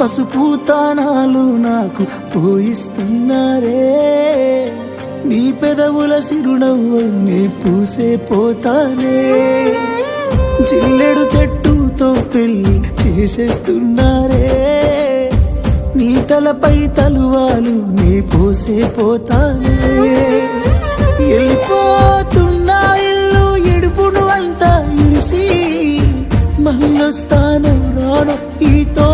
పసుపు తానాలు నాకు పోయిస్తున్నారే. నీ పెదవుల సిరునవ్వు నీ పూసే పోతానే. జిల్లెడు చెట్టుతో పెళ్ళి చేసేస్తున్నారే. నీ తలపై తలువాలు నీ పోసే పోతానే. వెళ్ళిపోతున్నా ఇల్లు ఎడుపును అంతా ఇడిసి మళ్ళొస్తాను రాను ఈతో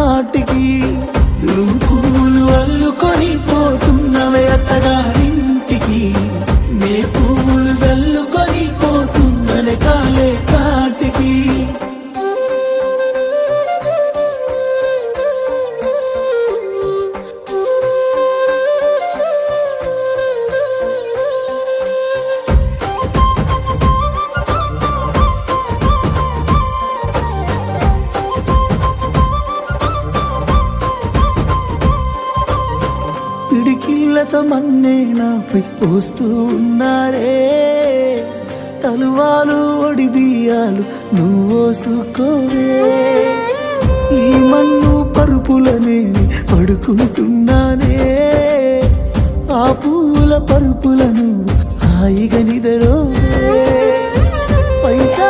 పిడికిళ్ళతో మన్నే నాపై పోస్తూ ఉన్నారే? తలువాలు ఒడి బియ్యాలు నువ్వోసుకోవే ఈ మన్ను పరుపులనే పడుకుంటున్నానే. ఆ పూల పరుపులను హాయిగా నిదరో పైసా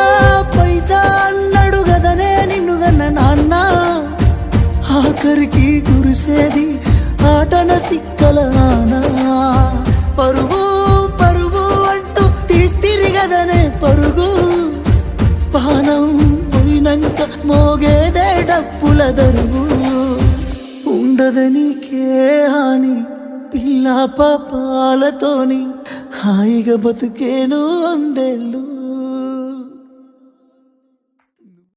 పైసా అన్నాడు గదనే నిన్ను గన్న నాన్న. ఆఖరికి కురిసేది ఆటన సిక్కల నానా. పరుగు పరుగు అంటూ తీస్తిరిగదనే పరుగు. పానం పోయినంక మోగేదే డప్పుల దరువు. ఉండదనికే హాని పిల్ల పాపాలతోని. హాయిగా బతుకేను అందేళ్ళు.